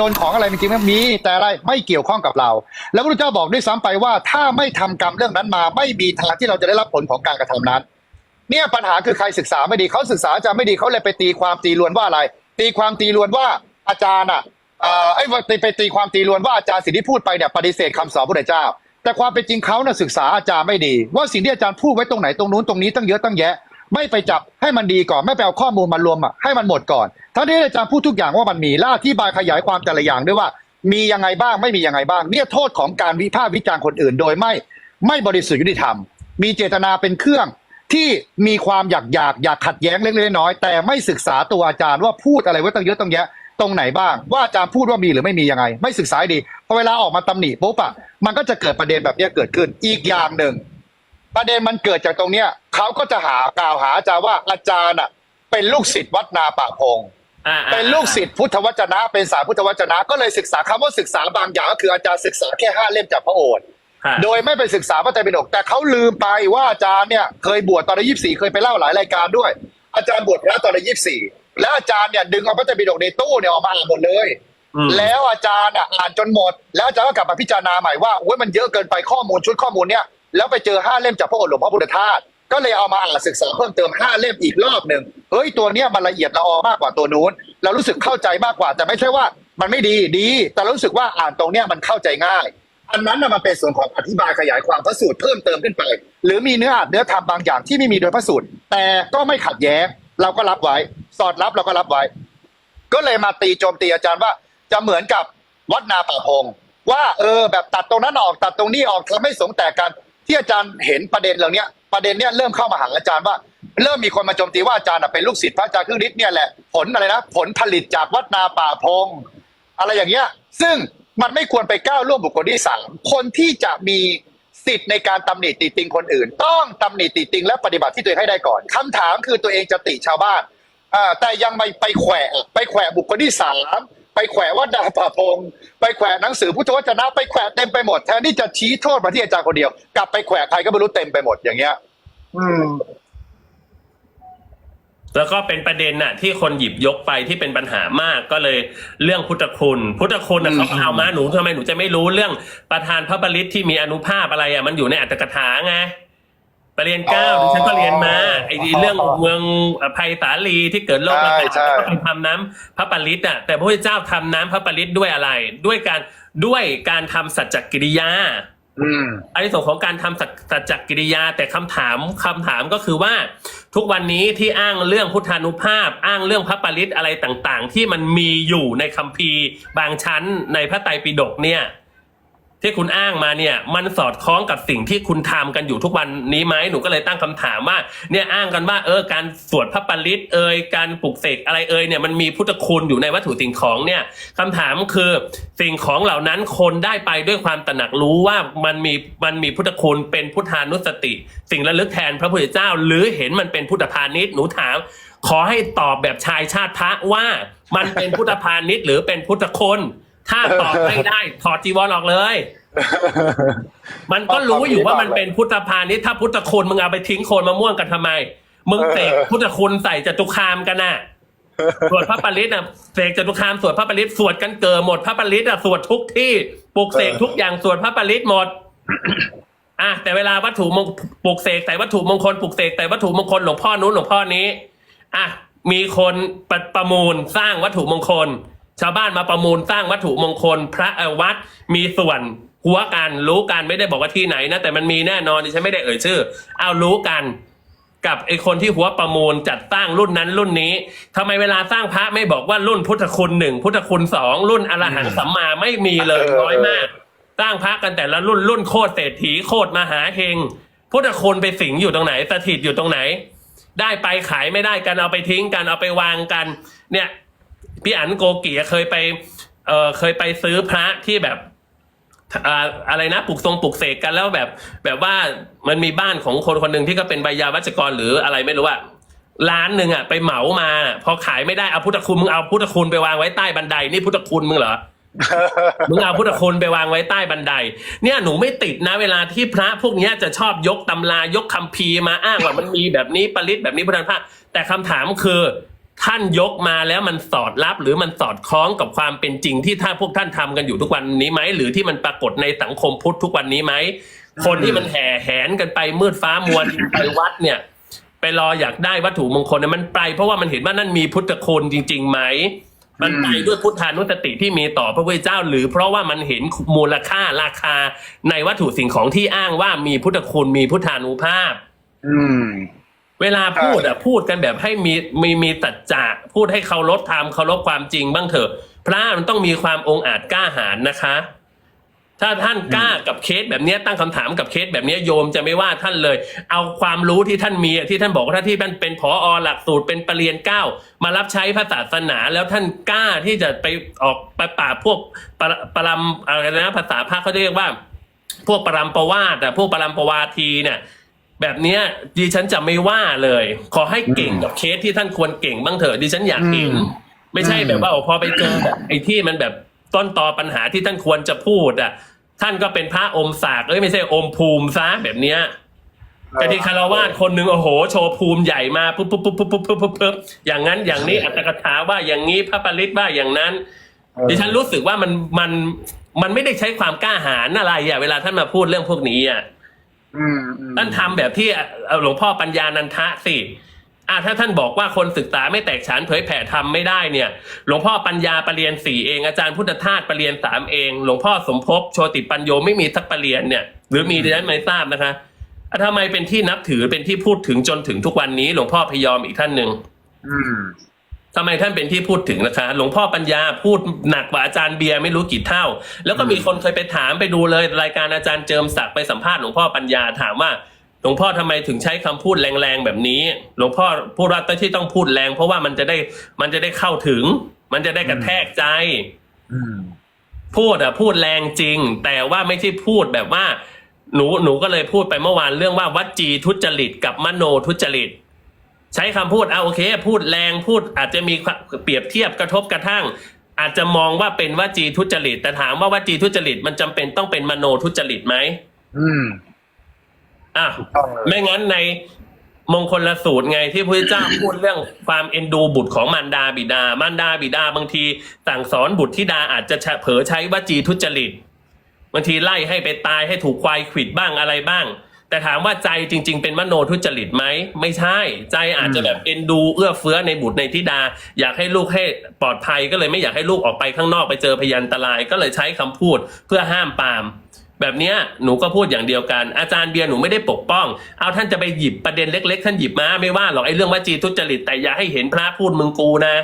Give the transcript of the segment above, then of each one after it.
โดนของอะไรจริงๆไหมมี แต่อะไรไม่เกี่ยวข้องกับเรา แล้วพระเจ้าบอกด้วยซ้ำไปว่า ถ้าไม่ทำกรรมเรื่องนั้นมา ไม่มีทางที่เราจะได้รับผลของการกระทำนั้น เนี่ยปัญหาคือใครศึกษาไม่ดีเขาศึกษาอาจารย์ไม่ดีเขาเลยไปตีความตีลวนว่าอะไร ตีความตีลวนว่าอาจารย์อะเอ่อไอ้ยไปไปตีความตีลวนว่าอาจารย์สิ่งที่พูดไปเนี่ยปฏิเสธคำสอนพระเจ้า แต่ความเป็นจริงเขาน่ะศึกษาอาจารย์ไม่ดี ว่าสิ่งที่อาจารย์พูดไว้ตรงไหนตรงนู้นตรงนี้ตั้งเยอะตั้งแยะ ไม่ไปจับให้มันดีก่อนไม่ไปเอาข้อมูลมารวมอะให้มันหมดก่อน ทั้งที่อาจารย์พูดทุกอย่างว่ามันมีและอธิบายขยายความแต่ละอย่างด้วยว่า มียังไงบ้างไม่มียังไงบ้าง เนี่ยโทษของการวิพากษ์วิจารณ์คนอื่น โดยไม่ไม่บริสุทธิ์ยุติธรรม มีเจตนาเป็นเครื่องที่มีความอยากอยากอยากขัดแย้งเล็กๆน้อยๆแต่ไม่ศึกษาตัวอาจารย์ว่าพูดอะไรไว้ตั้งเยอะตั้งแยะตรงไหนบ้าง ว่าอาจารย์พูดว่ามีหรือไม่มียังไง ไม่ศึกษาดีพอเวลาออกมาตำหนิปุ๊บอะมันก็จะเกิดประเด็นแบบนี้เกิดขึ้น อีกอย่างหนึ่ง ประเด็นมันเกิดจากตรงเนี้ย เขาก็จะหากล่าวหาอาจารย์ว่าอาจารย์อะเป็นลูกศิษย์วัดนาป่าพง อ่าอ่าเป็นลูกศิษย์พุทธวจนะ เป็นสายพุทธวจนะ ก็เลยศึกษาคำว่าศึกษาบางอย่างก็คืออาจารย์ศึกษาแค่ห้าเล่มจากพระโอษฐ์ค่ะโดยไม่ไปศึกษาพระไตรปิฎกแต่เขาลืมไปว่าอาจารย์เนี่ยเคยบวชตอนอายุยี่สี่เคยไปเล่าหลายรายการด้วย อาจารย์บวชพระตอนอายุยี่สี่แล้วอาจารย์เนี่ยดึงเอาพระไตรปิฎกในตู้เนี่ยออกมาอ่านหมดเลย อืม แล้วอาจารย์อะอ่านจนหมด แล้วอาจารย์ก็กลับมาพิจารณาใหม่ว่าโอ้ยมันเยอะเกินไปข้อมูลชุดข้อมูลเนี่ยแล้วไปเจอห้าเล่มจากพระโอษฐ์หลวงพ่อพุทธทาส ก็เลยเอามาอ่านศึกษาเพิ่มเติมห้าเล่มอีกรอบหนึ่งเฮ้ยตัวเนี้ยมันละเอียดละออมากกว่าตัวนู้น เรารู้สึกเข้าใจมากกว่า แต่ไม่ใช่ว่ามันไม่ดีดี แต่รู้สึกว่าอ่านตรงเนี้ยมันเข้าใจง่าย อันนั้นนะมันเป็นส่วนของอธิบายขยายความพระสูตรเพิ่มเติมขึ้นไป หรือมีเนื้อหาเนื้อธรรมบางอย่างที่ไม่มีโดยพระสูตร แต่ก็ไม่ขัดแย้งเราก็รับไว้ สอดรับเราก็รับไว้ ก็เลยมาตีโจมตีอาจารย์ว่า จะเหมือนกับวัดนาป่าพงว่าเออแบบตัดตรงนั้นออกตัดตรงนี้ออกทำให้สงแตกกันที่อาจารย์เห็นประเด็นเหล่านี้ ประเด็นเนี้ยเริ่มเข้ามาหาอาจารย์ว่า เริ่มมีคนมาโจมตีว่าอาจารย์เป็นลูกศิษย์พระอาจารย์ครึ่งฤทธิ์เนี่ยแหละผลอะไรนะผลผลิตจากวัดนาป่าพง อะไรอย่างเงี้ย ซึ่งมันไม่ควรไปก้าวล่วงบุคคลที่สามคนที่จะมีสิทธิ์ในการตำหนิติติงคนอื่น ต้องตำหนิติติงและปฏิบัติที่ตัวเองให้ได้ก่อนคำถามคือตัวเองจะติชาวบ้านอ่าแต่ยังไม่ไปแขวะไปแขวะบุคคลที่สาม ไปแขวะวัดดาป่าพง ไปแขวะหนังสือพุทธวจนะไปแขวะเต็มไปหมดแทนที่จะชี้โทษมาที่อาจารย์คนเดียว กลับไปแขวะใครก็ไม่รู้เต็มไปหมดอย่างเงี้ย อืมแล้วก็เป็นประเด็นน่ะ ที่คนหยิบยกไปที่เป็นปัญหามากก็เลยเรื่องพุทธคุณ พุทธคุณน่ะอืมเขาก็เอามาหนูทำไมหนูจะไม่รู้เรื่องประธานพระบริตที่มีอนุภาพอะไรอะมันอยู่ในอัตถกถาไง ปรริญญาเก้าดิฉันก็เรียนมาไอ้เรื่องเมืองภัยสาลีที่เกิดโรคระใช่บาดใช่ก็ไปทำน้ำพระปริตอะแต่พระพุทธเจ้าทำน้ำพระปริตด้วยอะไร ด้วยการด้วยการทำสัจจกิริยาอืมอันนี้ส่วนของการทำสัจสัจจกิริยา แต่คำถามคำถามก็คือว่า ทุกวันนี้ที่อ้างเรื่องพุทธานุภาพ อ้างเรื่องพระปริตอะไรต่าง ๆ ที่มันมีอยู่ในคัมภีร์บางชั้นในพระไตรปิฎกเนี่ย ที่คุณอ้างมาเนี่ยมันสอดคล้องกับสิ่งที่คุณทำกันอยู่ทุกวันนี้ไหมหนูก็เลยตั้งคำถามว่าเนี่ยอ้างกันว่าเออการสวดพระปริตเอยการปลุกเสกอะไรเอยเนี่ยมันมีพุทธคุณอยู่ในวัตถุสิ่งของเนี่ยคำถามคือสิ่งของเหล่านั้นคนได้ไปด้วยความตระหนักรู้ว่ามันมีมันมีพุทธคุณเป็นพุทธานุสติ สิ่งระลึกแทนพระพุทธเจ้า หรือเห็นมันเป็นพุทธพาณิชย์หนูถาม ขอให้ตอบแบบชายชาติพระว่ามันเป็นพุทธพาณิชย์หรือเป็นพุทธคุณ ถ้าตอบไม่ได้ถอดจีวรออกเลย มันก็รู้อยู่ว่ามันเป็นพุทธพาณิชย์ถ้าพุทธคุณมึงเอาไปทิ้งโคนมะม่วงกันทำไม มึงเสกพุทธคุณใส่จตุคามกันน่ะสวดพระปริตน่ะเสกจตุคามสวดพระปริตสวดกันเกิดหมดพระปริตอะสวดทุกที่ปลุกเสกทุกอย่างสวดพระปริตหมดอะแต่เวลาวัตถุมงปลุกเสกใส่วัตถุมงคลปลุกเสกใส่วัตถุมงคลหลวงพ่อนู้นหลวงพ่อนี้อะมีคนประประมูลสร้างวัตถุมงคล ชาวบ้านมาประมูลสร้างวัตถุมงคล พระเอ่อวัดมีส่วนหัวกันรู้กันไม่ได้บอกว่าที่ไหนนะแต่มันมีแน่นอนดิฉันไม่ได้เอ่ยชื่อ เอารู้กันกับไอคนที่หัวประมูลจัดสร้างรุ่นนั้นรุ่นนี้ทำไมเวลาสร้างพระไม่บอกว่ารุ่นพุทธคุณหนึ่งพุทธคุณสองรุ่นอรหันต์สัมมาไม่มีเลยเออน้อยมาก สร้างพระกันแต่ละรุ่นรุ่นโคตรเศรษฐีโคตรมหาเฮงพุทธคุณไปสิงอยู่ตรงไหนสถิตอยู่ตรงไหน ได้ไปขายไม่ได้กันเอาไปทิ้งกันเอาไปวางกัน เนี่ย พี่อันโกกีเคยไปเออเคยไปซื้อพระที่แบบอ่าอะไรนะปลูกทรงปลูกเสกกันแล้วแบบ แบบว่ามันมีบ้านของคนคนหนึ่งที่ก็เป็นใบยาวัจกรหรืออะไรไม่รู้อะร้านหนึ่งอะไปเหมามา พอขายไม่ได้เอาพุทธคุณมึงเอาพุทธคุณไปวางไว้ใต้บันไดนี่พุทธคุณมึงเหรอมึงเอาพุทธคุณไปวางไว้ใต้บันได เนี่ยหนูไม่ติดนะ เวลาที่พระพวกเนี้ยจะชอบยกตำรายกคัมภีร์มาอ้างว่ามันมีแบบนี้ปริศแบบนี้พุทธภาพแต่คำถามคือ ท่านยกมาแล้วมันสอดรับหรือมันสอดคล้องกับความเป็นจริงที่ท่านพวกท่านทำกันอยู่ทุกวันนี้ไหมหรือที่มันปรากฏในสังคมพุทธทุกวันนี้ไหมคนที่มันแห่แหนกันไปมืดฟ้ามวลไปวัดเนี่ย ไปรออยากได้วัตถุมงคลเนี่ยมันไปเพราะว่ามันเห็นว่านั่นมีพุทธคุณจริงๆไหมมันไปด้วยพุทธานุสติที่มีต่อพระพุทธเจ้า หรือเพราะว่ามันเห็นมูลค่าราคาในวัตถุสิ่งของที่อ้างว่ามีพุทธคุณมีพุทธานุภาพ อืม เวลาพูดอะพูดกันแบบให้มีมีมีตัดจะพูดให้เคารพธรรมเคารพความจริงบ้างเถอะ พระมันต้องมีความองอาจกล้าหาญนะคะ ถ้าท่านกล้ากับเคสแบบเนี้ยตั้งคำถามกับเคสแบบเนี้ยโยมจะไม่ว่าท่านเลย เอาความรู้ที่ท่านมีอะที่ท่านบอกว่าถ้าที่ท่านเป็นผอหลักสูตรเป็นปรริญญาเก้ามารับใช้พระศาสนาแล้วท่านกล้าที่จะไปออกไปปราบพวกปรปรำอะไรนะภาษาพระเขาเรียกว่า พวกปรำประวาตอะพวกปรำประวาทีเนี่ย แบบเนี้ยดิฉันจะไม่ว่าเลย ขอให้เก่งกับเคสที่ท่านควรเก่งบ้างเถอะดิฉันอยากเห็น ไม่ใช่แบบว่าพอไปเจอไอ้ที่มันแบบต้นตอปัญหาที่ท่านควรจะพูดอะ ท่านก็เป็นพระอมสากเอ้ยไม่ใช่อมภูมิซะแบบเนี้ยแต่ที่คารวาสคนหนึ่งโอ้โห โชว์ภูมิใหญ่มาปุ๊บปุ๊บปุ๊บปุ๊บปุ๊บปุ๊บปุ๊บอย่างนั้นอย่างนี้อัตถกถาว่าอย่างนี้พระปริตว่าอย่างนั้นดิฉันรู้สึกว่ามันมันมันไม่ได้ใช้ความกล้าหาญอะไรอะเวลาท่านมาพูดเรื่องพวกนี้อะ ท่านทำแบบที่เอ่อหลวงพ่อปัญญานันทะสิอะถ้าท่านบอกว่าคนศึกษาไม่แตกฉานเผยแผ่ทำไม่ได้เนี่ย หลวงพ่อปัญญาปรริญญาสี่เองอาจารย์พุทธทาสปรริญญาสามเอง หลวงพ่อสมภพโชติปัญโยไม่มีสักปรริญญาเนี่ย หรือมีดิฉันไม่ทราบนะคะอะทำไมเป็นที่นับถือเป็นที่พูดถึงจนถึงทุกวันนี้ หลวงพ่อพยอมอีกท่านหนึ่งอืม ทำไมท่านเป็นที่พูดถึงนะคะ หลวงพ่อปัญญาพูดหนักกว่าอาจารย์เบียร์ไม่รู้กี่เท่า แล้วก็มีคนเคยไปถามไปดูเลยรายการอาจารย์เจิมศักดิ์ไปสัมภาษณ์หลวงพ่อปัญญาถามว่าหลวงพ่อทำไมถึงใช้คำพูดแรงๆแบบนี้ หลวงพ่อพูดว่าที่ต้องพูดแรง เพราะว่ามันจะได้มันจะได้เข้าถึง มันจะได้กระแทกใจพูดอะพูดแรงจริง แต่ว่าไม่ใช่พูดแบบว่า หนูหนูก็เลยพูดไปเมื่อวานเรื่องว่าวัจีทุจริตกับมโนทุจริต ใช้คำพูดเอาโอเค พูดแรงพูดอาจจะมีความเปรียบเทียบกระทบกระทั่ง อาจจะมองว่าเป็นวจีทุจริต แต่ถามว่าวจีทุจริตมันจำเป็นต้องเป็นมโนทุจริตไหมอืมอะถูกต้องเลยไม่งั้นในมงคลละสูตรไงที่พระเจ้าพูดเรื่องความเอ็นดูบุตรของมารดาบิดา มารดาบิดาบางทีสั่งสอนบุตรธิดาอาจจะเผลอใช้วจีทุจริตบางทีไล่ให้ไปตายให้ถูกควายขวิดบ้างอะไรบ้าง แต่ถามว่าใจจริง ๆ เป็นมโนทุจริตไหมไม่ใช่ ใจอาจจะแบบเอ็นดูเอื้อเฟื้อในบุตรในธิดา อยากให้ลูกให้ปลอดภัยก็เลยไม่อยากให้ลูกออกไปข้างนอกไปเจอพยันตราย ก็เลยใช้คำพูดเพื่อห้ามปราม แบบเนี้ยหนูก็พูดอย่างเดียวกัน อาจารย์เบียร์หนูไม่ได้ปกป้อง เอาท่านจะไปหยิบประเด็นเล็ก ๆ ท่านหยิบมาไม่ว่าหรอกไอ้เรื่องวจีทุจริตแต่อย่าให้เห็นพระพูดมึงกูนะ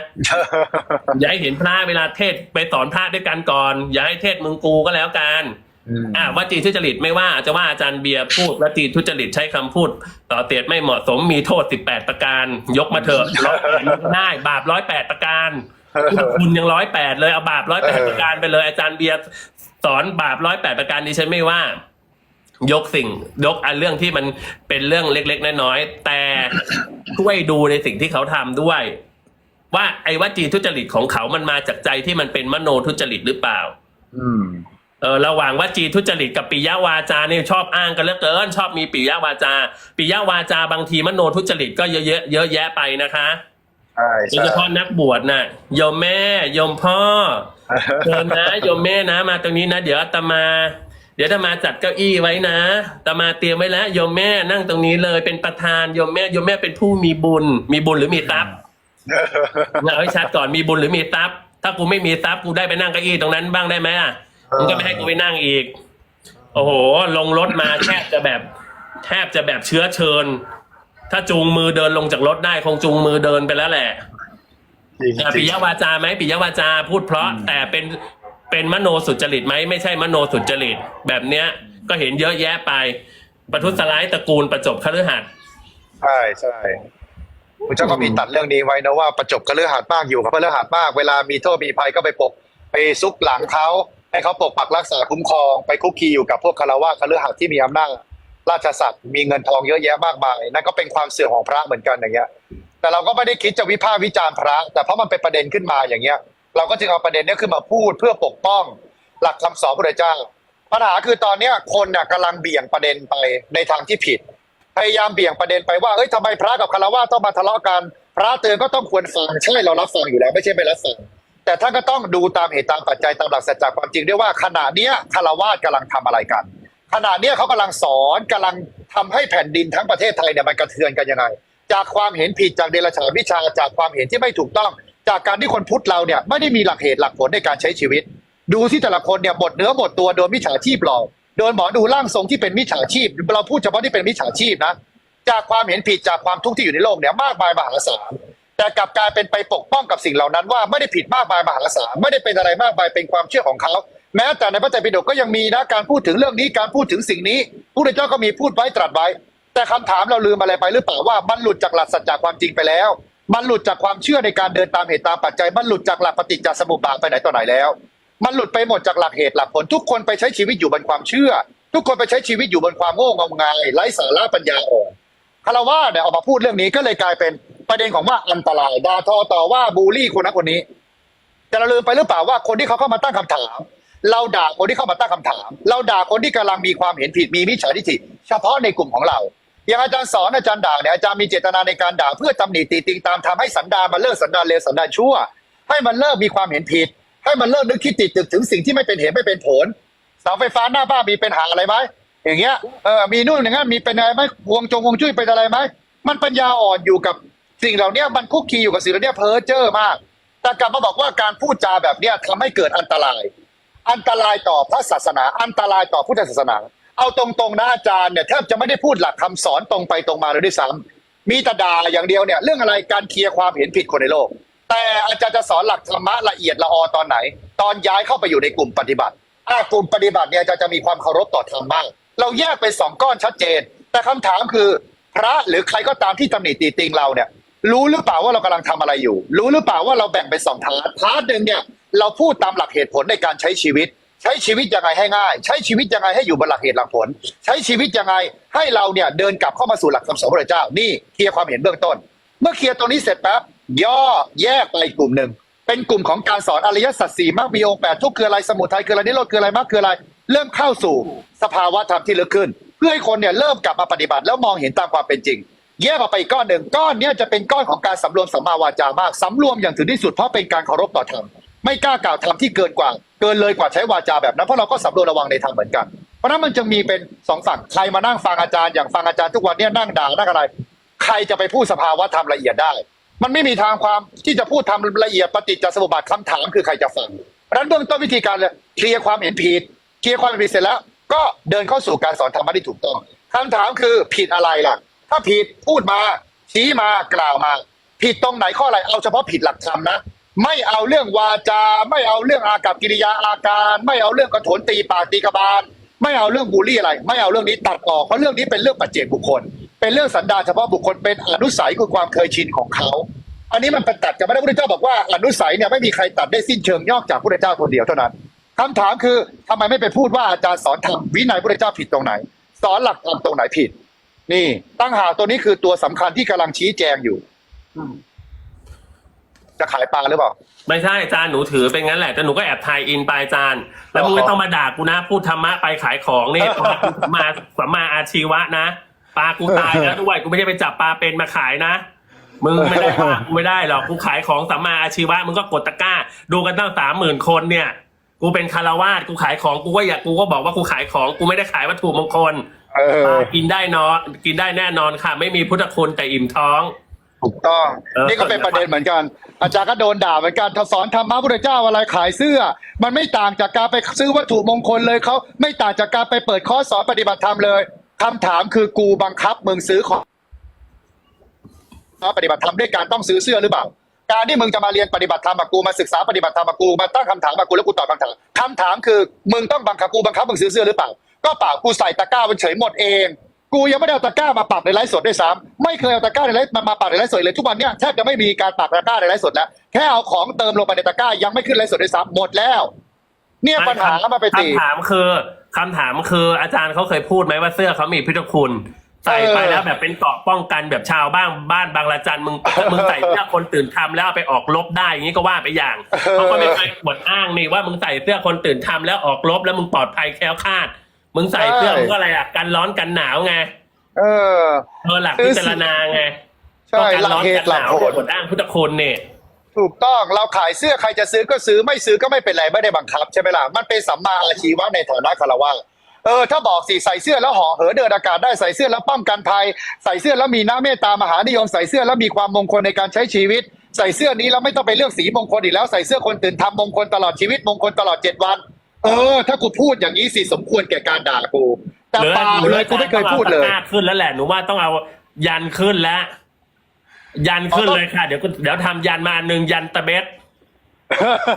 อย่าให้เห็นพระเวลาเทศน์ไปสอนพระด้วยกันก่อน อย่าให้เทศน์มึงกูก็แล้วกัน อืมอ่าวจีทุจริตไม่ว่าจะว่าอาจารย์เบียร์พูดวจีทุจริตใช้คำพูด ต่อเตียดไม่เหมาะสมมีโทษสิบแปดประการ ยกมาเถอะร้อยแปดได้บาปร้อยแปดประการ คุณยังร้อยแปดเลยเอาบาปร้อยแปดประการไปเลย อาจารย์เบียร์สอนบาปร้อยแปดประการดิฉันไม่ว่า ยกสิ่งยกอันเรื่องที่มันเป็นเรื่องเล็ก ๆ น้อยๆแต่ช่วยดูในสิ่งที่เขาทำด้วย ว่าไอ้วจีทุจริตของเขามันมาจากใจที่มันเป็นมโนทุจริตหรือเปล่า อืมเออระหว่างวจีทุจริตกับปิยวาจาเนี่ยชอบอ้างกันเหลือเกิน ชอบมีปิยวาจาปิยวาจาบางทีมโนทุจริตก็เยอะๆเยอะแยะไปนะคะใช่โดยใช่เฉพาะนักบวชน่ะโยมแม่โยมพ่อเชิญนะโยมแม่นะมาตรงนี้นะ เดี๋ยวอาตมา เดี๋ยวอาตมาจัดเก้าอี้ไว้นะอาตมาเตรียมไว้แล้วโยมแม่นั่งตรงนี้เลยเป็นประธานโยมแม่โยมแม่เป็นผู้มีบุญ มีบุญหรือมีทรัพย์เอาให้ชัดก่อนมีบุญหรือมีทรัพย์ถ้ากูไม่มีทรัพย์กูได้ไปนั่งเก้าอี้ตรงนั้นบ้างได้ไหมอะ มึงก็ไม่ให้กูไปนั่งอีก โอ้โห ลงรถมาแทบจะแบบ แทบจะแบบเชื้อเชิญ ถ้าจูงมือเดินลงจากรถได้คงจูงมือเดินไปแล้วแหละจริงอะปิยวาจาไหมปิยวาจาพูดเพราะ แต่เป็นเป็นมโนสุจริตไหมไม่ใช่มโนสุจริต แบบเนี้ย ก็เห็นเยอะแยะไป ประทุษร้ายตระกูลประจบคฤหัสถ์ใช่ใช่พระเจ้าก็มีตัดเรื่องนี้ไว้นะว่าประจบกระเลือหาดมากอยู่กับกระเลือหาดมากเวลามีโทษมีภัยก็ไปปก ไปซุกหลังเขา ให้เขาปกปักรักษาคุ้มครองไปคุกคีอยู่กับพวกคารวะกระเลือหาดที่มีอำนาจราชสัตว์มีเงินทองเยอะแยะมากมายนั่นก็เป็นความเสื่อมของพระเหมือนกันอย่างเงี้ย แต่เราก็ไม่ได้คิดจะวิพากษ์วิจารณ์พระ แต่เพราะมันเป็นประเด็นขึ้นมาอย่างเงี้ย เราก็จึงเอาประเด็นนี้ขึ้นมาพูดเพื่อปกป้องหลักคำสอนพระเจ้าปัญหาคือตอนเนี้ยคนน่ะกำลังเบี่ยงประเด็นไปในทางที่ผิด พยายามเบี่ยงประเด็นไปว่าเอ้ยทำไมพระกับคารวะต้องมาทะเลาะกัน พระเตือนก็ต้องควรฟังใช่เรารับฟังอยู่แล้ว ไม่ใช่ไม่รับฟัง แต่ท่านก็ต้องดูตามเหตุตามปัจจัยตามหลักสัจจะความจริงด้วยว่าขณะเนี้ยคารวาสกำลังทำอะไรกัน ขณะเนี้ยเขากำลังสอนกำลังทำให้แผ่นดินทั้งประเทศไทยเนี่ยมันกระเทือนกันยังไง จากความเห็นผิดจากเดรัจฉานวิชาจากความเห็นที่ไม่ถูกต้อง จากการที่คนพุทธเราเนี่ยไม่ได้มีหลักเหตุหลักผลในการใช้ชีวิต ดูที่แต่ละคนเนี่ยหมดเนื้อหมดตัวโดนมิจฉาชีพหลอกโดนหมอดูร่างทรงที่เป็นมิจฉาชีพ เราพูดเฉพาะที่เป็นมิจฉาชีพนะจากความเห็นผิดจากความทุกข์ที่อยู่ในโลกเนี่ยมากมายมหาศาล แต่กลับกลายเป็นไปปกป้องกับสิ่งเหล่านั้นว่าไม่ได้ผิดมากมายมหาศาลไม่ได้เป็นอะไรมากมายเป็นความเชื่อของเขา แม้แต่ในพระไตรปิฎกก็ยังมีนะการพูดถึงเรื่องนี้การพูดถึงสิ่งนี้พระเจ้าก็มีพูดไว้ตรัสไว้ แต่คำถามเราลืมอะไรไปหรือเปล่าว่ามันหลุดจากหลักสัจจะความจริงไปแล้ว มันหลุดจากความเชื่อในการเดินตามเหตุตามปัจจัยมันหลุดจากหลักปฏิจจสมุปบาทไปไหนต่อไหนแล้ว มันหลุดไปหมดจากหลักเหตุหลักผลทุกคนไปใช้ชีวิตอยู่บนความเชื่อ ทุกคนไปใช้ชีวิตอยู่บนความโง่งมงายไร้สาระปัญญาอ่อนคารวะเนี่ยออกมาพูดเรื่องนี้ก็เลยกลายเป็น ประเด็นของว่าอันตรายด่าทอต่อว่าบูลลี่คนนั้นคนนี้ แต่เราลืมไปหรือเปล่าว่าคนที่เขาเข้ามาตั้งคำถาม เราด่าคนที่เข้ามาตั้งคำถาม เราด่าคนที่กำลังมีความเห็นผิดมีมิจฉาทิฏฐิเฉพาะในกลุ่มของเราอย่างอาจารย์สอนอาจารย์ด่าเนี่ยอาจารย์มีเจตนาในการด่าเพื่อตำหนิตีติงตามทำให้สันดานมันเลิกสันดานเลวสันดานชั่ว ให้มันเลิกมีความเห็นผิด ให้มันเลิกนึกคิดติดตึกถึงสิ่งที่ไม่เป็นเหตุไม่เป็นผลเสาไฟฟ้าหน้าบ้านมีปัญหาอะไรไหมอย่างเงี้ยเออมีนู่นอย่างนั้นมีเป็นอะไรไหมวงจงวงจุ้ยเป็นอะไรไหมมันปัญญาอ่อนอยู่กับ สิ่งเหล่านี้มันคุกคีอยู่กับสิ่งเหล่านี้เพ้อเจ้อมาก แต่กลับมาบอกว่าการพูดจาแบบเนี้ยทำให้เกิดอันตราย อันตรายต่อพระศาสนา อันตรายต่อพุทธศาสนา เอาตรงๆนะอาจารย์เนี่ยแทบจะไม่ได้พูดหลักคำสอนตรงไปตรงมาเลยด้วยซ้ำมีแต่ด่าอย่างเดียวเนี่ยเรื่องอะไรการเคลียร์ความเห็นผิดคนในโลก แต่อาจารย์จะสอนหลักธรรมะละเอียดละออตอนไหน ตอนย้ายเข้าไปอยู่ในกลุ่มปฏิบัติอากลุ่มปฏิบัติเนี่ยจะจะมีความเคารพต่อธรรมบ้างเราแยกเป็นสองก้อนชัดเจน แต่คำถามคือพระหรือใครก็ตามที่ตำหนิตีติงเราเนี่ย รู้หรือเปล่าว่าเรากำลังทำอะไรอยู่ รู้หรือเปล่าว่าเราแบ่งเป็นสองพาร์ทพาร์ทหนึ่งเนี่ยเราพูดตามหลักเหตุผลในการใช้ชีวิต ใช้ชีวิตยังไงให้ง่าย ใช้ชีวิตยังไงให้อยู่บนหลักเหตุหลักผล ใช้ชีวิตยังไงให้เราเนี่ยเดินกลับเข้ามาสู่หลักคำสอนพระเจ้านี่เคลียร์ความเห็นเบื้องต้น เมื่อเคลียร์ตรงนี้เสร็จปั๊บย่อแยกไปกลุ่มหนึ่งเป็นกลุ่มของการสอนอริยสัจสี่มรรคมีองค์แปดทุกคืออะไรสมุทัยคืออะไรนิโรธคืออะไรมรรคคืออะไร เริ่มเข้าสู่สภาวะธรรมที่ลึกขึ้น เพื่อให้คนเนี่ยเริ่มกลับมาปฏิบัติแล้วมองเห็นตามความเป็นจริง แยกออกไปอีกก้อนหนึ่งก้อนเนี้ยจะเป็นก้อนของการสำรวมสัมมาวาจามากสำรวมอย่างถึงที่สุดเพราะเป็นการเคารพต่อธรรมไม่กล้ากล่าวธรรมที่เกินกว่า เกินเลยกว่าใช้วาจาแบบนั้นเพราะเราก็สำรวมระวังในธรรมเหมือนกัน เพราะนั้นมันจึงมีเป็นสองฝั่งใครมานั่งฟังอาจารย์อย่างฟังอาจารย์ทุกวันเนี้ยนั่งด่านั่งอะไร ใครจะไปพูดสภาวะธรรมละเอียดได้ มันไม่มีทางความที่จะพูดทำละเอียดปฏิจจสมุปบาทคำถามคือใครจะฟังเพราะนั้นเบื้องต้นวิธีการเลยเคลียร์ความเห็นผิดเคลียร์ความเห็นผิดเสร็จแล้ว ก็เดินเข้าสู่การสอนธรรมะที่ถูกต้องคำถามคือผิดอะไรล่ะ ถ้าผิดพูดมาชี้มากล่าวมา ผิดตรงไหนข้ออะไรเอาเฉพาะผิดหลักธรรมนะไม่เอาเรื่องวาจา ไม่เอาเรื่องอากับกิริยาอาการ ไม่เอาเรื่องกระโถนตีปากตีกระบาล ไม่เอาเรื่องบูลลี่อะไร ไม่เอาเรื่องนี้ตัดออกเพราะเรื่องนี้เป็นเรื่องปัจเจกบุคคล เป็นเรื่องสันดานเฉพาะบุคคลเป็นอนุสัยคือความเคยชินของเขา อันนี้มันเป็นตัดกันไม่ได้พระพุทธเจ้าบอกว่าอนุสัยเนี่ยไม่มีใครตัดได้สิ้นเชิงนอกจากพระพุทธเจ้าคนเดียวเท่านั้นคำถามคือทำไมไม่ไปพูดว่าอาจารย์สอนธรรมวินัยพระพุทธเจ้าผิดตรงไหน สอนหลักธรรมตรงไหนผิด นี่ตั้งหากตัวนี้คือตัวสำคัญที่กำลังชี้แจงอยู่จะขายปลาหรือเปล่า ไม่ใช่อาจารย์หนูถือเป็นงั้นแหละแต่หนูก็แอบทายอินไปอาจารย์แล้วมึงอ๋อไม่ต้องมาด่ากูนะ พูดธรรมะไปขายของนี่ปลากูสัมมาสัมมาอาชีวะนะปลากูตายแล้วด้วยกูไม่ใช่ไปจับปลาเป็นมาขายนะมึงไม่ได้ว่ากูไม่ได้หรอกกูขายของสัมมาอาชีวะมึงก็กดตะกร้า ดูกันตั้งสามหมื่นคนเนี่ย กูเป็นคารวาสกูขายของกูก็อยากกูก็บอกว่ากูขายของกูไม่ได้ขายวัตถุมงคลเอ ปลาอกินได้นอนกินได้แน่นอนค่ะ ไม่มีพุทธคุณแต่อิ่มท้อง ถูกต้อง เออ นี่ก็เป็นประเด็นเหมือนกัน อาจารย์ก็โดนด่าเหมือนกันถ้าสอนธรรมะพุทธเจ้าอะไรขายเสื้อ มันไม่ต่างจากการไปซื้อวัตถุมงคลเลยเขาไม่ต่างจากการไปเปิดคอร์สสอนปฏิบัติธรรมเลยคำถามคือกูบังคับมึงซื้อของปฏิบัติธรรมด้วยการต้องซื้อเสื้อหรือเปล่า การที่มึงจะมาเรียนปฏิบัติธรรมกับกูมาศึกษาปฏิบัติธรรมกับกูมาตั้งคำถามกับกูแล้วกูตอบคำถามคำถามคือมึงต้องบังคับกูบังคับมึงซื้อเสื้อหรือเปล่า ก็เปล่ากูใส่ตะกร้ามันเฉยหมดเอง กูยังไม่ได้เอาตะกร้ามาปักในไลฟ์สดด้วยซ้ำไม่เคยเอาตะกร้าในไลฟ์มามาปักในไลฟ์สดเลยทุกวันเนี้ยแทบจะไม่มีการปักตะกร้าในไลฟ์สดแล้วแค่เอาของเติมลงไปในตะกร้ายังไม่ขึ้นไลฟ์สดด้วยซ้ำหมดแล้ว เนี่ยปัญหามาไปตีคำถามคือคำถามคืออาจารย์เขาเคยพูดไหมว่าเสื้อเขามีพุทคุณใส่ไปแล้วแบบเป็นเกราะป้องกันแบบชาวบ้านบ้านบางละจันมึงมึงใส่เสื้อคนตื่นทำแล้วไปออกลบได้อย่างนี้ก็ว่าไปอย่างเขาก็ไม่เคยอวดอ้างนี่ว่ามึงใส่เสื้อคนตื่นทำแล้วออกลบแล้วมึงปลอดภัยแคล้วคลาด มึงใส่เสื้อมึงก็อะไรอะกันร้อนกันหนาวไงเออเออหลักพิจารณาไงใช่ต้องการหลักร้อนเหกัตุนหหลักนาวผเนี่ยลอดอ้างพุทธคุณเนี่ยถูกต้องเราขายเสื้อใครจะซื้อก็ซื้อไม่ซื้อก็ไม่เป็นไรไม่ได้บังคับใช่ไหมล่ะมันเป็นสัมมาอาชีวะในฐานะคารวะเออถ้าบอกสิใส่เสื้อแล้วห่อเหินเดินอากาศได้ใส่เสื้อแล้วป้องกันภัยใส่เสื้อแล้วมีน้ำเมตตามหานิยม ใส่เสื้อแล้วมีความมงคลในการใช้ชีวิต ใส่เสื้อนี้แล้วไม่ต้องไปเลือกสีมงคลอีกแล้วใส่เสื้อคนตื่นทำมงคลตลอดชีวิตมงคลตลอดเจ็ดวัน เออ ถ้ากูพูดอย่างนี้สิสมควรแก่การด่ากูแต่เปล่าเลยกูไม่เคยพูดเลยต้องอาตะกร้าขึ้นแล้วแหละหนูว่าต้องเอายันขึ้นแล้ว ยันขึ้นอ๋อต้องเลยค่ะ เดี๋ยวกูเดี๋ยวทำยันมาหนึ่งยันตะเบ็ด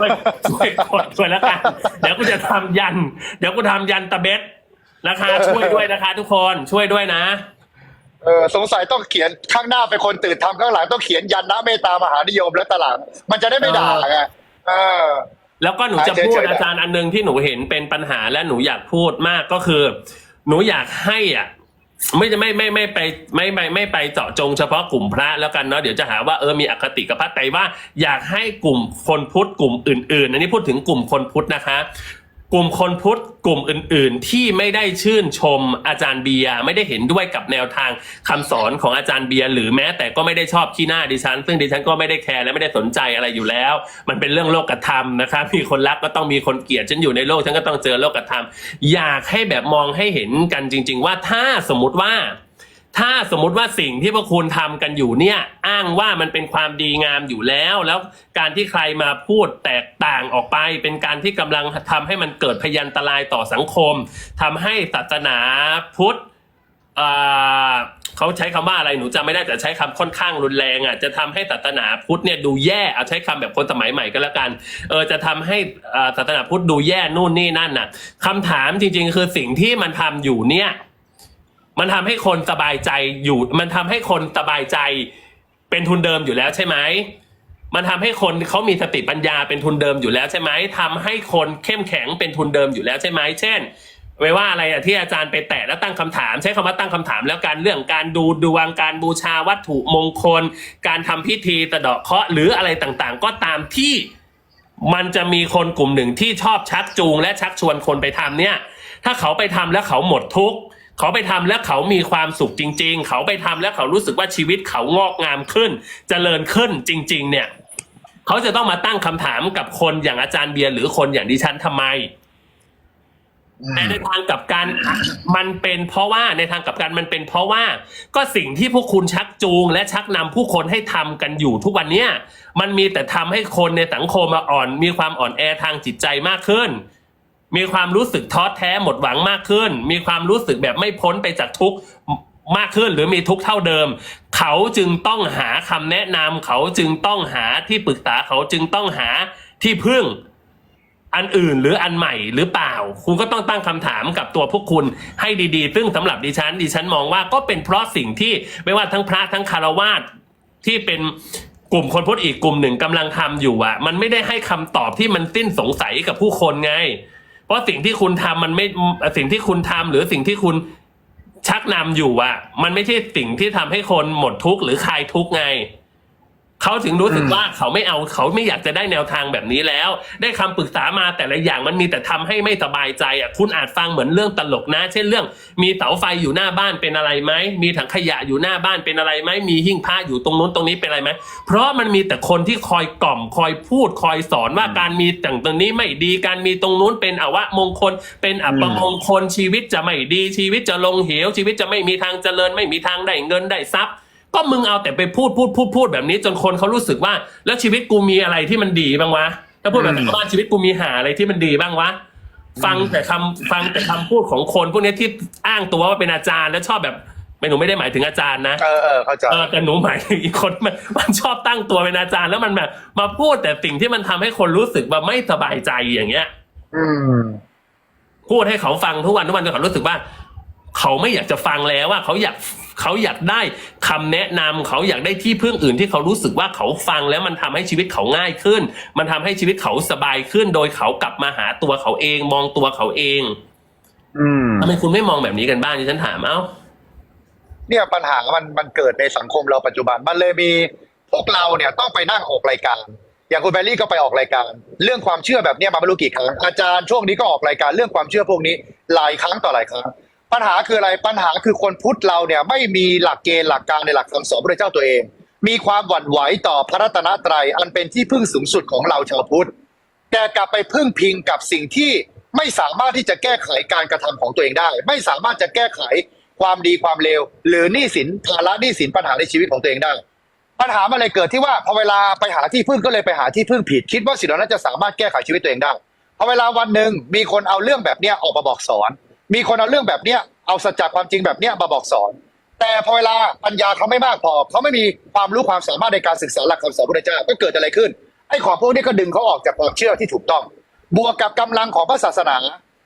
ช่วยช่วยกดช่วยแล้วกันเดี๋ยวกูจะทำยัน เดี๋ยวกูทำยันตะเบ็ดนะคะช่วยด้วยนะคะ ทุกคนช่วยด้วยนะเออสงสัยต้องเขียนข้างหน้าเป็นคนตื่นทำข้างหลังต้องเขียนยันนะเมตตามหานิยมและตลาดมันจะได้ไม่ด่าไงเออ แล้วก็หนูจะอะเชิญพูดเชิญอาจารย์อันหนึงที่หนูเห็นเป็นปัญหาและหนูอยากพูดมากก็คือ หนูอยากให้อะไม่จะไม่ไม่ไม่ไปไม่ไม่ไม่ไปเจาะจงเฉพาะกลุ่มพระแล้วกันเนาะเดี๋ยวจะหาว่าเออมีอคติกับพระแต่ว่า อยากให้กลุ่มคนพุทธกลุ่มอื่น ๆ อันนี้พูดถึงกลุ่มคนพุทธนะคะ กลุ่มคนพุทธกลุ่มอื่น ๆ ที่ไม่ได้ชื่นชมอาจารย์เบียร์ไม่ได้เห็นด้วยกับแนวทางคำสอนของอาจารย์เบียร์หรือแม้แต่ก็ไม่ได้ชอบขี้หน้าดิฉัน ซึ่งดิฉันก็ไม่ได้แคร์และไม่ได้สนใจอะไรอยู่แล้ว มันเป็นเรื่องโลกธรรมนะคะมีคนรักก็ต้องมีคนเกลียดฉันอยู่ในโลกฉันก็ต้องเจอโลกธรรมอยากให้แบบมองให้เห็นกันจริง ๆ ว่าถ้าสมมติว่า ถ้าสมมุติว่าสิ่งที่พวกคุณทำกันอยู่เนี่ย อ้างว่ามันเป็นความดีงามอยู่แล้ว แล้วการที่ใครมาพูดแตกต่างออกไป เป็นการที่กำลังทำให้มันเกิดพยันตรายต่อสังคมทำให้ศาสนาพุทธเเขาใช้คำว่าอะไรหนูจำไม่ได้แต่ใช้คำค่อนข้างรุนแรงอะจะทำให้ศาสนาพุทธเนี่ยดูแย่เอาใช้คำแบบคนสมัยใหม่ก็แล้วกันเออจะทำให้ศาสนาพุทธดูแย่นู่นนี่นั่นน่ะคำถามจริง ๆ คือสิ่งที่มันทำอยู่เนี่ย มันทำให้คนสบายใจอยู่ มันทำให้คนสบายใจเป็นทุนเดิมอยู่แล้วใช่ไหมมันทำให้คนเขามีสติปัญญาเป็นทุนเดิมอยู่แล้วใช่ไหมทำให้คนเข้มแข็งเป็นทุนเดิมอยู่แล้วใช่ไหมเช่นไม่ว่าอะไรอะที่อาจารย์ไปแตะแล้วตั้งคำถาม ใช้คำว่าตั้งคำถาม แล้วการเรื่องการดูดวงการบูชาวัตถุมงคล การทำพิธีตะเดาะเคราะห์หรืออะไรต่างๆ ก็ตามที่มันจะมีคนกลุ่มหนึ่งที่ชอบชักจูงและชักชวนคนไปทำเนี่ย ถ้าเขาไปทำแล้วเขาหมดทุกข์ เขาไปทำแล้วเขามีความสุขจริง ๆ เขาไปทำแล้วเขารู้สึกว่าชีวิตเขางอกงามขึ้นเจริญขึ้นจริง ๆ เนี่ย เขาจะต้องมาตั้งคำถามกับคนอย่างอาจารย์เบียร์หรือคนอย่างดิฉันทำไมแต่ในทางกลับกันมันเป็นเพราะว่าในทางกลับกันมันเป็นเพราะว่าก็สิ่งที่พวกคุณชักจูง และชักนำผู้คนให้ทำกันอยู่ทุกวันเนี้ยมันมีแต่ทำให้คนในสังคมมาอ่อน มีความอ่อนแอทางจิตใจมากขึ้น มีความรู้สึกท้อแท้หมดหวังมากขึ้น มีความรู้สึกแบบไม่พ้นไปจากทุกข์มากขึ้นหรือมีทุกข์เท่าเดิม เขาจึงต้องหาคำแนะนำเขาจึงต้องหาที่ปรึกษาเขาจึงต้องหาที่พึ่งอันอื่นหรืออันใหม่หรือเปล่า คุณก็ต้องตั้งคำถามกับตัวพวกคุณให้ดีๆ ซึ่งสำหรับดิฉันดิฉันมองว่าก็เป็นเพราะสิ่งที่ไม่ว่าทั้งพระทั้งคารวาสที่เป็นกลุ่มคนพุทธอีกกลุ่มหนึ่งกำลังทำอยู่อะ มันไม่ได้ให้คำตอบที่มันสิ้นสงสัยกับผู้คนไง ราะสิ่งที่คุณทำมันไม่สิ่งที่คุณทำหรือสิ่งที่คุณชักนำอยู่อะมันไม่ใช่สิ่งที่ทำให้คนหมดทุกข์หรือคลายทุกข์ไง เขาถึงรู้สึกอืมว่าเขาไม่เอาเขาไม่อยากจะได้แนวทางแบบนี้แล้ว ได้คำปรึกษามาแต่ละอย่างมันมีแต่ทำให้ไม่สบายใจอะคุณอาจฟังเหมือนเรื่องตลกนะ เช่นเรื่อง มีเสาไฟอยู่หน้าบ้านเป็นอะไรไหมมีถังขยะอยู่หน้าบ้านเป็นอะไรไหมมีหิ้งพระอยู่ตรงนู้นตรงนี้เป็นอะไรไหมเพราะมันมีแต่คนที่คอยกล่อมคอยพูดคอยสอนว่าการมีต่างตรงนี้ไม่ดีการมีตรงนู้นเป็นอวะมงคล เป็นอัปมงคลชีวิตจะไม่ดีชีวิตจะลงเหวชีวิตจะไม่มีทางเจริญ ไม่มีทางได้เงินได้ทรัพย์ ก็มึงเอาแต่ไปพูดพูดพูดพูดแบบนี้ จนคนเขารู้สึกว่า แล้วชีวิตกูมีอะไรที่มันดีบ้างวะถ้าพูดแบบชาวบ้านชีวิตกูมีหาอะไรที่มันดีบ้างวะฟังแต่คำฟังแต่คำพูดของคนพวกนี้ที่อ้างตัวว่าเป็นอาจารย์แล้วชอบแบบไม่หนูไม่ได้หมายถึงอาจารย์นะเออเออเข้าใจเออแต่หนูหมายถึงอีกคนมันมันชอบตั้งตัวเป็นอาจารย์แล้วมันแบบมาพูดแต่สิ่งที่มันทำให้คนรู้สึกว่าไม่สบายใจอย่างเงี้ย อืมพูดให้เขาฟังทุกวันทุกวันจนเขารู้สึกว่า เขาไม่อยากจะฟังแล้วว่าเขาอยากเขาอยากได้คำแนะนำเขาอยากได้ที่พึ่งอื่นที่เขารู้สึกว่าเขาฟังแล้วมันทำให้ชีวิตเขาง่ายขึ้น มันทำให้ชีวิตเขาสบายขึ้น โดยเขากลับมาหาตัวเขาเอง มองตัวเขาเอง อืมทำไมคุณไม่มองแบบนี้กันบ้างดิฉันถามเอ้าเนี่ยปัญหามันมันเกิดในสังคมเราปัจจุบันมันเลยมีพวกเราเนี่ยต้องไปนั่งออกรายการ อย่างคุณแบลลี่ก็ไปออกรายการ เรื่องความเชื่อแบบเนี้ยมาไม่รู้กี่ครั้งอาจารย์ช่วงนี้ก็ออกรายการเรื่องความเชื่อพวกนี้หลายครั้งต่อหลายครั้ง ปัญหาคืออะไรปัญหาคือคนพุทธเราเนี่ยไม่มีหลักเกณฑ์หลักการในหลักคำสอนพระเจ้าตัวเอง มีความหวั่นไหวต่อพระรัตนตรัยอันเป็นที่พึ่งสูงสุดของเราชาวพุทธแต่กลับไปพึ่งพิงกับสิ่งที่ไม่สามารถที่จะแก้ไขการกระทำของตัวเองได้ ไม่สามารถจะแก้ไขความดีความเลวหรือหนี้สินภาระหนี้สินปัญหาในชีวิตของตัวเองได้ ปัญหามันเลยเกิดที่ว่าพอเวลาไปหาที่พึ่งก็เลยไปหาที่พึ่งผิด คิดว่าสิ่งเหล่านั้นจะสามารถแก้ไขชีวิตตัวเองได้พอเวลาวันหนึ่งมีคนเอาเรื่องแบบเนี้ยออกมาบอกสอน มีคนเอาเรื่องแบบเนี้ยเอาสัจจะความจริงแบบเนี้ยมาบอกสอน แต่พอเวลาปัญญาเขาไม่มากพอเขาไม่มีความรู้ความสามารถในการศึกษาหลักคำสอนพระพุทธเจ้าก็เกิดอะไรขึ้นไอ้ของพวกนี้ก็ดึงเขาออกจากความเชื่อที่ถูกต้อง บวกกับกำลังของพระศาสนา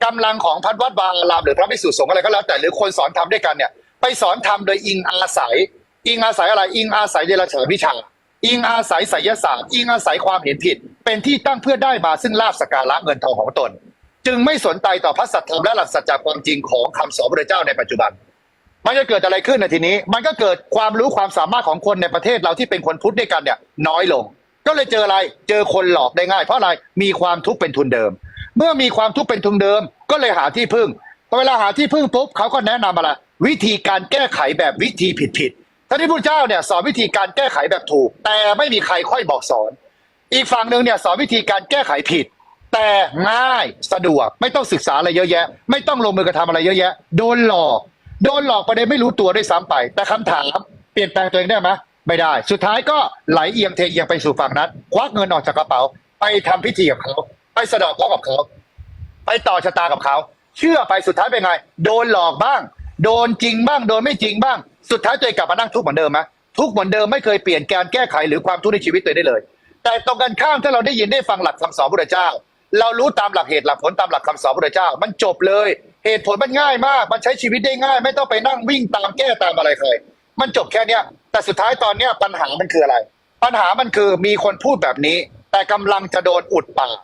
กำลังของพันวัดวาอารามหรือพระภิกษุสงฆ์อะไรก็แล้วแต่หรือคนสอนธรรมด้วยกันเนี่ยไปสอนธรรมโดยอิงอาศัย อิงอาศัยอะไรอิงอาศัยเดรัจฉานวิชาอิงอาศัยไสยศาสตร์อิงอาศัยความเห็นผิด เป็นที่ตั้งเพื่อได้มาซึ่งลาภสกการะเงินทองของตน จึงไม่สนใจต่อพระสัทธรรมและหลักสัจจความจริงของคำสอนพระเจ้าในปัจจุบัน มันจะเกิดอะไรขึ้นในทีนี้ มันก็เกิดความรู้ความสามารถของคนในประเทศเราที่เป็นคนพุทธด้วยกันเนี่ย น้อยลง ก็เลยเจออะไรเจอคนหลอกได้ง่าย เพราะอะไรมีความทุกข์เป็นทุนเดิม เมื่อมีความทุกข์เป็นทุนเดิม ก็เลยหาที่พึ่งพอเวลาหาที่พึ่งปุ๊บเขาก็แนะนำอะไรวิธีการแก้ไขแบบวิธีผิดผิดๆท่านที่พุทธเจ้าเนี่ยสอนวิธีการแก้ไขแบบถูก แต่ไม่มีใครค่อยบอกสอน อีกฝั่งหนึ่งเนี่ยสอนวิธีการแก้ไขผิด แต่ง่ายสะดวกไม่ต้องศึกษาอะไรเยอะแยะ ไม่ต้องลงมือกระทำอะไรเยอะแยะ โดนหลอก โดนหลอกประเด็นไม่รู้ตัวด้วยซ้ำไป แต่คำถามเปลี่ยนแปลงตัวเองได้ไหมไม่ได้ สุดท้ายก็ไหลเอียงเทเอียงไปสู่ฝั่งนั้น ควักเงินออกจากกระเป๋า ไปทำพิธีกับเขาไปสะเดอกเคราะห์กับเขาไปต่อชะตากับเขา เชื่อไปสุดท้ายเป็นไง โดนหลอกบ้าง โดนจริงบ้าง โดนไม่จริงบ้าง สุดท้ายตัวเองกลับมานั่งทุกข์เหมือนเดิมไหมทุกข์เหมือนเดิมไม่เคยเปลี่ยนการแก้ไขหรือความทุกข์ในชีวิตตัวเองได้เลย แต่ตรงกันข้ามถ้าเราได้ยินได้ฟังหลักคำสอนพระพุทธเจ้า เรารู้ตามหลักเหตุหลักผลตามหลักคำสอนพระพุทธเจ้า มันจบเลย เหตุผลมันง่ายมาก มันใช้ชีวิตได้ง่าย ไม่ต้องไปนั่งวิ่งตามแก้ตามอะไรใครมันจบแค่เนี้ย แต่สุดท้ายตอนเนี้ยปัญหามันคืออะไร ปัญหามันคือมีคนพูดแบบนี้ แต่กำลังจะโดนอุดปาก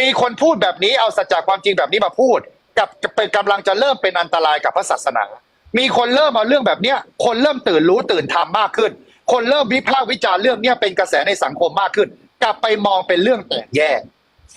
มีคนพูดแบบนี้เอาสัจจะความจริงแบบนี้มาพูด กับเป็นกำลังจะเริ่มเป็นอันตรายกับพระศาสนา มีคนเริ่มเอาเรื่องแบบเนี้ย คนเริ่มตื่นรู้ตื่นทำมากขึ้น คนเริ่มวิพากษ์วิจารณ์เรื่องเนี้ยเป็นกระแสในสังคมมากขึ้น กลับไปมองเป็นเรื่องแตกแยก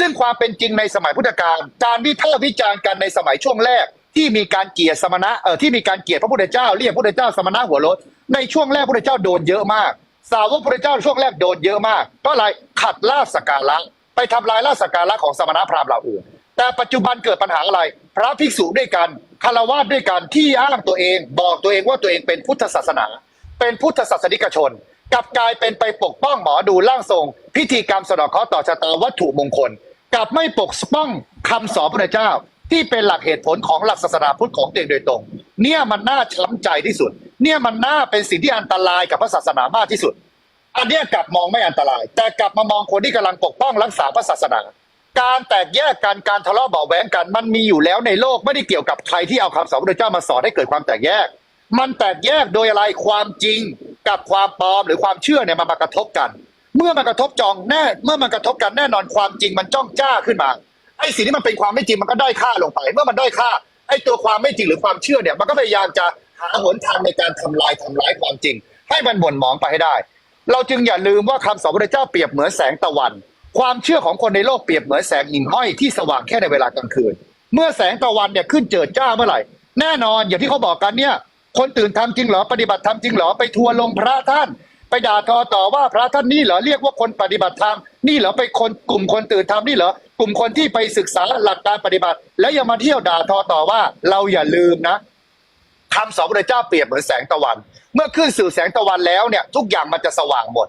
ซึ่งความเป็นจริงในสมัยพุทธกาลการวิพากษ์วิจารณ์กันในสมัยช่วงแรก ที่มีการเกียดสมณะเอ่อที่มีการเกียดพระพุทธเจ้าเรียกพระพุทธเจ้าสมณะหัวรถในช่วงแรกพระพุทธเจ้าโดนเยอะมาก สาวกพระพุทธเจ้าช่วงแรกโดนเยอะมากเพราะอะไรขัดลาบสกการะไปทำลายลาบสกการะของสมณะพราหมณ์เหล่าอื่นแต่ปัจจุบันเกิดปัญหาอะไร พระภิกษุด้วยกันคารวะด้วยกันที่อ้างตัวเอง บอกตัวเองว่าตัวเองเป็นพุทธศาสนา เป็นพุทธศาสนิกชนกลับกลายเป็นไปปกป้องหมอดูร่างทรง พิธีกรรมสะดอกเคราะห์ต่อชะตาวัตถุมงคล กลับไม่ปกป้องคำสอนพระเจ้า ที่เป็นหลักเหตุผลของหลักศาสนาพุทธของตัวเองโดยตรง เนี่ยมันน่าช้ำใจที่สุด เนี่ยมันน่าเป็นสิ่งที่อันตรายกับพระศาสนามากที่สุด อันเนี้ยกลับมองไม่อันตราย แต่กลับมามองคนที่กำลังปกป้องรักษาพระศาสนา การแตกแยกกันการทะเลาะเบาแหวงกัน มันมีอยู่แล้วในโลกไม่ได้เกี่ยวกับใครที่เอาคำสอนพระเจ้ามาสอนให้เกิดความแตกแยก มันแตกแยกโดยอะไรความจริงกับความปลอมหรือความเชื่อเนี่ยมันมากระทบกัน เมื่อมันกระทบจองแน่เมื่อมันกระทบกันแน่นอนความจริงมันจ้องจ้าขึ้นมาไอ้สิ่งที่มันเป็นความไม่จริงมันก็ได้อยค่าลงไป เมื่อมันได้อยค่าไอ้ตัวความไม่จริงหรือความเชื่อเนี่ย มันก็พยายามจะหาหนทางในการทำลายทำร้ายความจริง ให้มันหม่นหมองไปให้ได้ เราจึงอย่าลืมว่าคำสอนพระเจ้าเปรียบเหมือนแสงตะวัน ความเชื่อของคนในโลกเปรียบเหมือนแสงหิ่งห้อยที่สว่างแค่ในเวลากลางคืน เมื่อแสงตะวันเนี่ยขึ้นเจิดจ้าเมื่อไหร่ แน่นอนอย่างที่เขาบอกกันเนี่ย คนตื่นทำจริงเหรอปฏิบัติธรรมจริงเหรอไปทัวร์ลงพระท่าน ไปด่าทอต่อว่าพระท่านนี่เหรอเรียกว่าคนปฏิบัติธรรมนี่เหรอไปคนกลุ่มคนตื่นทำนี่เหรอกลุ่มคนที่ไปศึกษาหลักการปฏิบัติ แล้วยังมาเที่ยวด่าทอต่อว่าเราอย่าลืมนะคำสอนพระเจ้าเปรียบเหมือนแสงตะวัน เมื่อขึ้นสู่แสงตะวันแล้วเนี่ยทุกอย่างมันจะสว่างหมด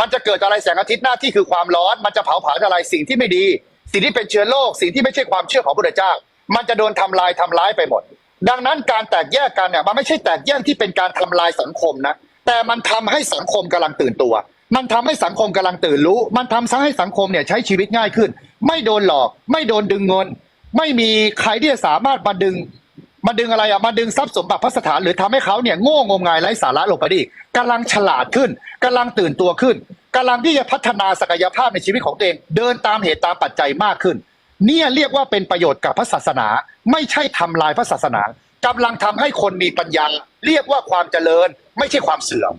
มันจะเกิดอะไรแสงอาทิตย์หน้าที่คือความร้อน มันจะเผาผลาญอะไรสิ่งที่ไม่ดี สิ่งที่เป็นเชื้อโรคสิ่งที่ไม่ใช่ความเชื่อของพระเจ้า มันจะโดนทำลายทำร้ายไปหมด ดังนั้นการแตกแยกกันเนี่ยมันไม่ใช่แตกแยกที่เป็นการทำลายสังคมนะ แต่มันทำให้สังคมกำลังตื่นตัว มันทำให้สังคมกำลังตื่นรู้ มันทำให้สังคมเนี่ยใช้ชีวิตง่ายขึ้น ไม่โดนหลอก ไม่โดนดึงเงิน ไม่มีใครที่จะสามารถมาดึง มาดึงอะไรอะมาดึงทรัพย์สมบัติพระสถานหรือทำให้เขาเนี่ยโง่งมงายไร้สาระลงไปด้อีกกำลังฉลาดขึ้นกำลังตื่นตัวขึ้นกำลังที่จะพัฒนาศักยภาพในชีวิตของตัวเอง เดินตามเหตุตามปัจจัยมากขึ้น เนี่ยเรียกว่าเป็นประโยชน์กับพระศาสนา ไม่ใช่ทำลายพระศาสนา กำลังทำให้คนมีปัญญา เรียกว่าความเจริญไม่ใช่ความเสื่อม